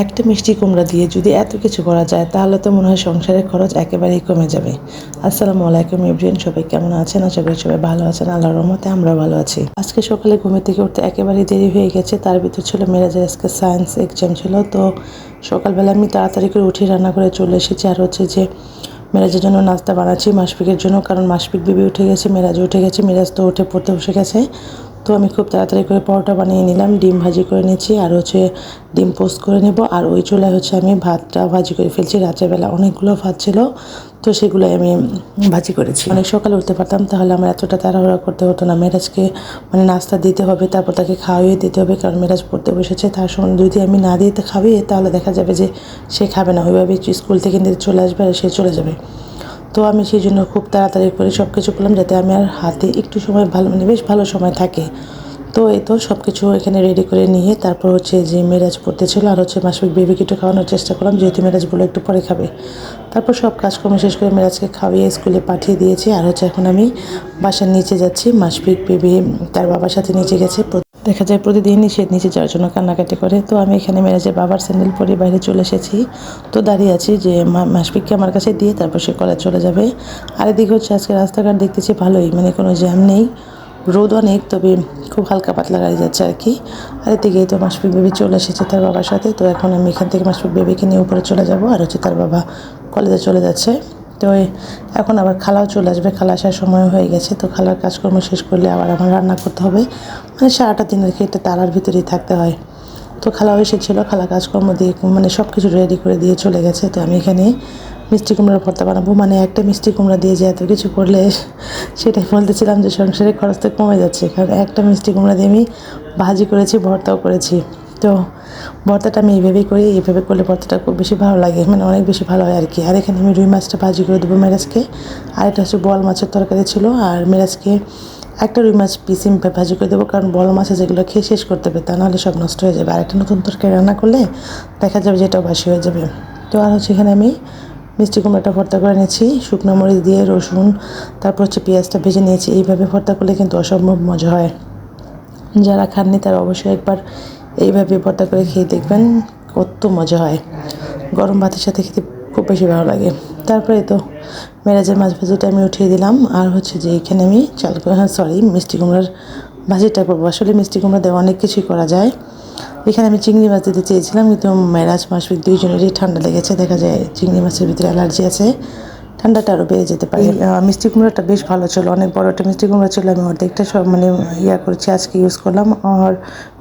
একটা মিষ্টি কুমড়া দিয়ে যদি এত কিছু করা যায়, তাহলে তো মনে হয় সংসারের খরচ একেবারেই কমে যাবে। আসসালামু আলাইকুম ইব্রিয়ান, সবাই কেমন আছেন? আশা করি সবাই ভালো আছেন। আল্লাহর রহমতে আমরা ভালো আছি। আজকে সকালে ঘুমে থেকে উঠতে একেবারেই দেরি হয়ে গেছে। তার ভিতর ছিল মেরাজের আজকে সায়েন্স এক্সাম ছিল। তো সকালবেলা আমি তাড়াতাড়ি করে উঠে রান্না করে চলে এসেছি। আর হচ্ছে যে মেরাজের জন্য নাস্তা বানাচ্ছি মাসপিকের জন্য। কারণ মাসপিক বিবি উঠে গেছে মেরাজ উঠে গেছে। মেরাজ তো উঠে পড়তে বসে গেছে। তো আমি খুব তাড়াতাড়ি করে পরোটা বানিয়ে নিলাম, ডিম ভাজি করে নিয়েছি, আর হচ্ছে ডিম পোস্ট করে নেব, আর ওই চুলায় হচ্ছে আমি ভাতটা ভাজি করে ফেলছি। রাত্রেবেলা অনেকগুলো ভাত ছিল, তো সেগুলো আমি ভাজি করেছি। অনেক সকালে উঠতে পারতাম, তাহলে আমার এতটা তাড়াহুড়া করতে হতো না। মেরাজকে মানে নাস্তা দিতে হবে, তারপর তাকে খাওয়িয়ে দিতে হবে, কারণ মেরাজ পড়তে বসেছে, তার সঙ্গে যদি আমি না দিয়ে খাওয়িয়ে তাহলে দেখা যাবে যে সে খাবে না। ওইভাবে স্কুল থেকে নিতে চলে আসবে আর সে চলে যাবে। তো আমি সেই জন্য খুব তাড়াতাড়ি করে সব কিছু করলাম যাতে আমি আর হাতে একটু সময় ভালো মানে বেশ ভালো সময় থাকে। তো এই তো সব কিছু এখানে রেডি করে নিয়ে তারপর হচ্ছে যে মেরাজ পড়তে ছিল আর হচ্ছে মাসিক বেবিকে একটু খাওয়ানোর চেষ্টা করলাম, যেহেতু মেরাজ বলে একটু পরে খাবে। তারপর সব কাজকর্ম শেষ করে মেরাজকে খাওয়িয়ে স্কুলে পাঠিয়ে দিয়েছি। আর হচ্ছে এখন আমি বাসার নিচে যাচ্ছি। মাসফিক বেবি তার বাবার সাথে নিচে গেছে। দেখা যায় প্রতিদিনই সে নিচে যাওয়ার জন্য কান্নাকাটি করে। তো আমি এখানে মেরাজের বাবার স্যান্ডেল পরে বাইরে চলে এসেছি। তো দাঁড়িয়ে আছি যে মাসপিককে আমার কাছে দিয়ে তারপর সে কলেজ চলে যাবে। আর এদিকে হচ্ছে আজকে রাস্তাঘাট দেখতেছি ভালোই মানে কোনো জ্যাম নেই। রোদ অনেক, তবে খুব হালকা পাতলা গাড়ি যাচ্ছে আর কি। আর এদিকে তো মাসপিক বেবি চলে এসেছে তার বাবার সাথে। তো এখন আমি এখান থেকে মাসপিক বেবিকে নিয়ে উপরে চলে যাব। আর হচ্ছে তার বাবা কলেজে চলে যাচ্ছে। তো এখন আবার খালাও চলে আসবে, খালা আসার সময় হয়ে গেছে, তো খালার কাজকর্ম শেষ করলে আবার আমার রান্না করতে হবে। মানে সারাটা দিনের খেটে তারার ভিতরেই থাকতে হয়। তো খালাও এসেছিল, খালা কাজকর্ম দিয়ে মানে সব কিছু রেডি করে দিয়ে চলে গেছে। তো আমি এখানে মিষ্টি কুমড়ার ভর্তা বানাবো। মানে একটা মিষ্টি কুমড়া দিয়ে যে এত কিছু করলে সেটাই বলতেছিলাম যে সংসারের খরচ তো কমে যাচ্ছে। কারণ একটা মিষ্টি কুমড়া দিয়ে আমি ভাজি করেছি, ভর্তাও করেছি। তো ভর্তাটা আমি এইভাবেই করি, এইভাবে করলে ভর্তাটা খুব বেশি ভালো লাগে। মানে অনেক বেশি ভালো হয় আর কি আর এখানে আমি রুই মাছটা ভাজি করে দেবো মেরাজকে। আর এটা হচ্ছে বল মাছের তরকারি ছিল। আর মেরাজকে একটা রুই মাছ পিসি ভাজি করে দেবো। কারণ বড় মাছ যেগুলো খেয়ে শেষ করতে হবে, তা নাহলে সব নষ্ট হয়ে যাবে। আর একটা নতুন তরকারি রান্না করলে দেখা যাবে যে এটাও বাসি হয়ে যাবে। তো আর হচ্ছে এখানে আমি মিষ্টি কুমড়াটা ভর্তা করে নিয়েছি, শুকনো মরিচ দিয়ে, রসুন, তারপর হচ্ছে পেঁয়াজটা ভেজে নিয়েছি। এইভাবে ভর্তা করলে কিন্তু অসম্ভব মজা হয়। যারা খাননি তারা অবশ্যই একবার এইভাবে ভর্তা করে খেয়ে দেখবেন কত মজা হয়। গরম ভাতের সাথে খেতে খুব বেশি ভালো লাগে। তারপরে তো মেরাজের মাছ ভাজিটা আমি উঠিয়ে দিলাম। আর হচ্ছে যে এখানে আমি চাল হ্যাঁ সরি মিষ্টি কুমড়ার ভাজিটা করব। আসলে মিষ্টি কুমড়া দেওয়া অনেক কিছুই করা যায়। এখানে আমি চিংড়ি মাছ দিতে চেয়েছিলাম, কিন্তু মেরাজ মাসফিক দুইজনেরই ঠান্ডা লেগেছে। দেখা যায় চিংড়ি মাছের ভিতরে অ্যালার্জি আছে। ঠান্ডাটা আরও বেড়ে যেতে পারে। মিষ্টি কুমড়োটা বেশ ভালো ছিল অনেক বড় একটা মিষ্টি কুমড়ো ছিল আমি অর্ধেকটা সব মানে ইয়া করেছি আজকে ইউজ করলাম। আর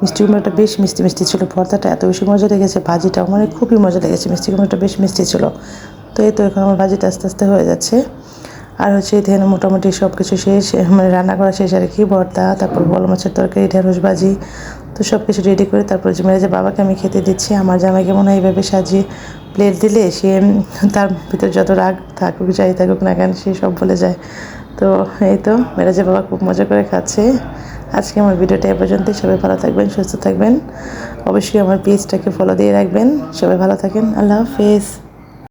মিষ্টি কুমড়োটা বেশ মিষ্টি মিষ্টি ছিল ভর্তাটা এত বেশি মজা লেগেছে ভাজিটাও মানে খুবই মজা লেগেছে মিষ্টি কুমড়োটা বেশ মিষ্টি ছিল। তো এই তো এখন আমার ভাজিটা আস্তে আস্তে হয়ে যাচ্ছে। আর হচ্ছে এখানে মোটামুটি সব কিছু শেষ মানে রান্না করা শেষ আর কি ভর্তা তারপর বল মাছের তরকারি ঢেঁড়স ভাজি তো সব কিছু রেডি করে তারপর যে বাবাকে আমি খেতে দিচ্ছি, আমার জামাইকে মনে হয় এইভাবে সাজিয়ে প্লেট দিলে সে, তার ভিতরে যত রাগ থাকুক, যাই থাকুক না কেন, সে সব বলে যায়। তো এই তো মেরে যে বাবা খুব মজা করে খাচ্ছে। আজকে আমার ভিডিওটা এ পর্যন্তই। সবাই ভালো থাকবেন, সুস্থ থাকবেন। অবশ্যই আমার পেজটাকে ফলো দিয়ে রাখবেন। সবাই ভালো থাকেন। আল্লাহ হাফেজ।